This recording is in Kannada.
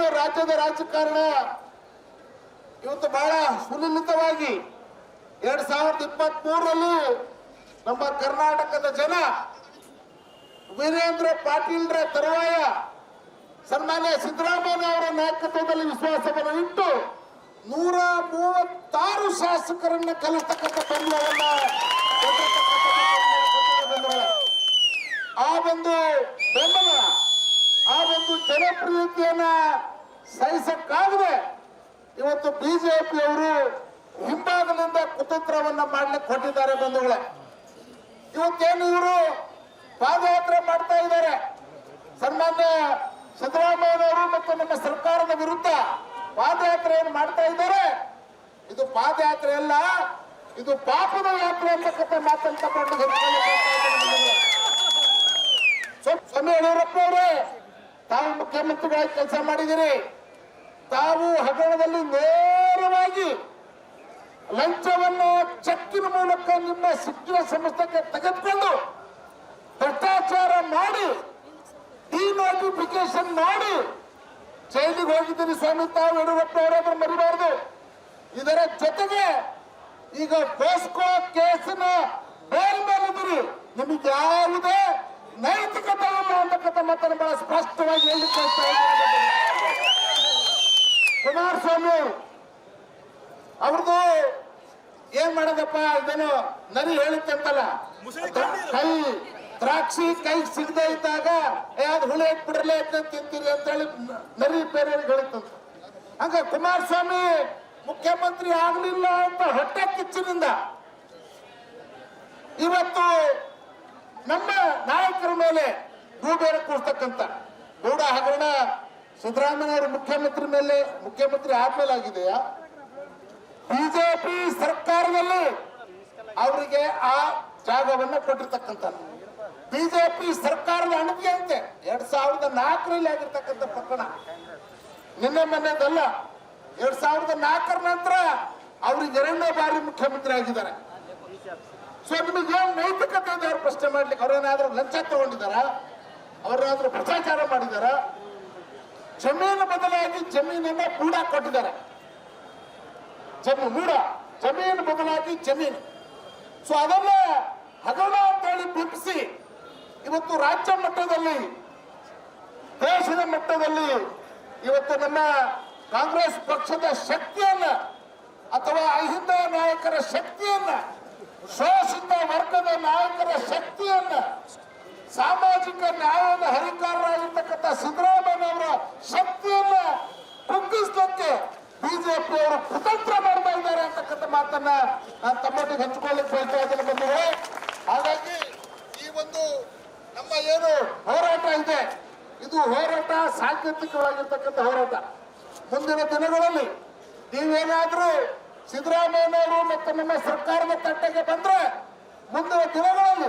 ಏನು ರಾಜ್ಯದ ರಾಜಕಾರಣ ಇವತ್ತು ಬಹಳ ಸುಲಲಿತವಾಗಿ ಎರಡ್ ಸಾವಿರದ ಇಪ್ಪತ್ತ್ ಮೂರರಲ್ಲಿ ನಮ್ಮ ಕರ್ನಾಟಕದ ಜನ ವೀರೇಂದ್ರ ಪಾಟೀಲ್ರ ತರುವಾಯ ಸನ್ಮಾನ್ಯ ಸಿದ್ದರಾಮಯ್ಯ ಅವರ ನಾಯಕತ್ವದಲ್ಲಿ ವಿಶ್ವಾಸವನ್ನು ಇಟ್ಟು ನೂರ ಮೂವತ್ತಾರು ಶಾಸಕರನ್ನ ಕಲಿಸ್ತಕ್ಕಂಥ ಬೆಂಬಲವನ್ನ ಬೆಂಬಲ. ಆ ಒಂದು ಬೆಂಬಲ ಆ ಒಂದು ಜನಪ್ರಿಯತೆಯನ್ನ ಸಹಿಸಕ್ಕಾಗದೆ ಇವತ್ತು ಬಿಜೆಪಿಯವರು ಹಿಂಭಾಗದಿಂದ ಕುತಂತ್ರವನ್ನ ಮಾಡ್ಲಿಕ್ಕೆ ಕೊಟ್ಟಿದ್ದಾರೆ ಬಂಧುಗಳೇ. ಇವತ್ತೇನು ಇವರು ಪಾದಯಾತ್ರೆ ಮಾಡ್ತಾ ಇದ್ದಾರೆ? ಸನ್ಮಾನ್ಯ ಸಿದ್ದರಾಮಯ್ಯನವರು ಮತ್ತು ನಮ್ಮ ಸರ್ಕಾರದ ವಿರುದ್ಧ ಪಾದಯಾತ್ರೆಯನ್ನು ಮಾಡ್ತಾ ಇದ್ದಾರೆ? ಇದು ಪಾದಯಾತ್ರೆ ಅಲ್ಲ, ಇದು ಪಾಪದ ಯಾತ್ರೆ ಅಂತಕ್ಕಂಥ ಮಾತಂತ ಸ್ವಾಮಿ ಯಡಿಯೂರಪ್ಪ ಅವರೇ. ತಾವು ಮುಖ್ಯಮಂತ್ರಿಗಳಾಗಿ ಕೆಲಸ ಮಾಡಿದಿರಿ ತಾವು ಹಗರಣದಲ್ಲಿ ನೇರವಾಗಿ ಲಂಚವನ್ನು ಚೆಕ್ಕಿನ ಮೂಲಕ ನಿಮ್ಮ ಶಿಕ್ಷಣ ಸಂಸ್ಥೆಗೆ ತೆಗೆದುಕೊಂಡು ಭ್ರಷ್ಟಾಚಾರ ಮಾಡಿ ಡಿನೋಟಿಫಿಕೇಶನ್ ಮಾಡಿ ಜೈಲಿಗೆ ಹೋಗಿದ್ದೀರಿ ಸ್ವಾಮಿ. ತಾವು ಯಡಿಯೂರಪ್ಪ ಅವರಾದ್ರೂ ಮರಿಬಾರದು. ಇದರ ಜೊತೆಗೆ ಈಗ ಪೋಸ್ಕೋ ಕೇಸಿನ ಬೇರೆ ಮೇಲಿದ್ದೀರಿ. ನಿಮಗೆ ಯಾವುದೇ ನೈತಿಕತೆ ಮಾತನ್ನು ಬಹಳ ಸ್ಪಷ್ಟವಾಗಿ ಹೇಳಿಕ್ಕೆ ಕುಮಾರಸ್ವಾಮಿ ಅವರು ಅವ್ರದ್ದು ಏನ್ ಮಾಡೋದಪ್ಪ, ಇದನ್ನು ನರಿ ಹೇಳಿತ್ತಂತಲ್ಲ? ಕೈ, ದ್ರಾಕ್ಷಿ ಕೈ ಸಿಗದೆ ಇದ್ದಾಗ ಅದು ಹುಳಿ ಬಿಡ್ರಲೇ ಅಂತ ತಿಂತೀರಿ ಅಂತ ಹೇಳಿ ನರಿ ಬೇರೆ ಹೇಳಿತ್ತಂತ. ಹಂಗ ಕುಮಾರಸ್ವಾಮಿ ಮುಖ್ಯಮಂತ್ರಿ ಆಗ್ಲಿಲ್ಲ ಅಂತ ಹೊಟ್ಟೆ ಕಿಚ್ಚಿನಿಂದ ಇವತ್ತು ನಮ್ಮ ನಾಯಕರ ಮೇಲೆ ಗೂಬೇರೆ ಕೂರ್ತಕ್ಕಂಥ ಗೌಡ ಹಗರಣ ಸಿದ್ದರಾಮಯ್ಯ ಅವರು ಮುಖ್ಯಮಂತ್ರಿ ಮೇಲೆ, ಮುಖ್ಯಮಂತ್ರಿ ಆದ್ಮೇಲೆ ಆಗಿದೆಯಾ ಬಿಜೆಪಿ ಸರ್ಕಾರದಲ್ಲಿ ಅವರಿಗೆ ಆ ಜಾಗವನ್ನ ಕೊಟ್ಟಿರ್ತಕ್ಕಂಥ ಬಿಜೆಪಿ ಸರ್ಕಾರದ ಅಣತಿಗೆ ಅಂತೆ ಎರಡ್ ಸಾವಿರದ ನಾಲ್ಕರಲ್ಲಿ ಆಗಿರ್ತಕ್ಕಂಥ ಪ್ರಕರಣ. ನಿನ್ನೆ ಮೊನ್ನೆದಲ್ಲ, ಎರಡ್ ಸಾವಿರದ ನಾಲ್ಕರ ನಂತರ ಅವ್ರಿಗೆ ಎರಡನೇ ಬಾರಿ ಮುಖ್ಯಮಂತ್ರಿ ಆಗಿದ್ದಾರೆ. ಸೊ ನಿಮಗೆ ಏನ್ ನೈತಿಕತೆ ಅವ್ರು ಪ್ರಶ್ನೆ ಮಾಡ್ಲಿಕ್ಕೆ ಅವ್ರೇನಾದ್ರೂ ಲಂಚ ತಗೊಂಡಿದಾರ ಅವ್ರೇನಾದ್ರೂ ಭ್ರಷ್ಟಾಚಾರ ಮಾಡಿದಾರ. ಜಮೀನು ಬದಲಾಗಿ ಜಮೀನನ್ನ ಕೂಡ ಕೊಟ್ಟಿದ್ದಾರೆ ಜಮೀನು ಮೂಡ. ಜಮೀನು ಬದಲಾಗಿ ಜಮೀನು. ಸೊ ಅದನ್ನ ಹಗರಣ ಅಂತೇಳಿ ಬಿಂಬಿಸಿ ಇವತ್ತು ರಾಜ್ಯ ಮಟ್ಟದಲ್ಲಿ, ದೇಶದ ಮಟ್ಟದಲ್ಲಿ ಇವತ್ತು ನಮ್ಮ ಕಾಂಗ್ರೆಸ್ ಪಕ್ಷದ ಶಕ್ತಿಯನ್ನ ಅಥವಾ ಅಹಿಂದ ನಾಯಕರ ಶಕ್ತಿಯನ್ನ ಶೋಷಿತ ವರ್ಗದ ನಾಯಕರ ಶಕ್ತಿಯನ್ನ ಸಾಮಾಜಿಕ ನ್ಯಾಯದ ಹರಿಕಾರರಾಗಿರ್ತಕ್ಕಂಥ ಸಿದ್ದರಾಮಯ್ಯ ಅವರ ಶಕ್ತಿಯನ್ನ ಕುಗ್ಗಿಸ್ಲಿಕ್ಕೆ ಬಿಜೆಪಿ ಅವರು ಕುತಂತ್ರ ಮಾಡ್ತಾ ಇದ್ದಾರೆ ಅಂತಕ್ಕಂಥ ಮಾತನ್ನ ನಾನು ತಮ್ಮೊಟ್ಟಿಗೆ ಹಂಚಿಕೊಳ್ಳಿಕ್ಕೆ ಬಯಸ್ತಾ ಇದ್ದೇನೆ ಬಂದಿದೆ ಹಾಗಾಗಿ ಈ ಒಂದು ನಮ್ಮ ಏನು ಹೋರಾಟ ಇದೆ, ಇದು ಹೋರಾಟ ಸಾಂಕೇತಿಕವಾಗಿರ್ತಕ್ಕಂಥ ಹೋರಾಟ. ಮುಂದಿನ ದಿನಗಳಲ್ಲಿ ನೀವೇನಾದ್ರೂ ಸಿದ್ದರಾಮಯ್ಯನವರು ಮತ್ತು ನಮ್ಮ ಸರ್ಕಾರದ ತಟ್ಟೆಗೆ ಬಂದ್ರೆ ಮುಂದಿನ ದಿನಗಳಲ್ಲಿ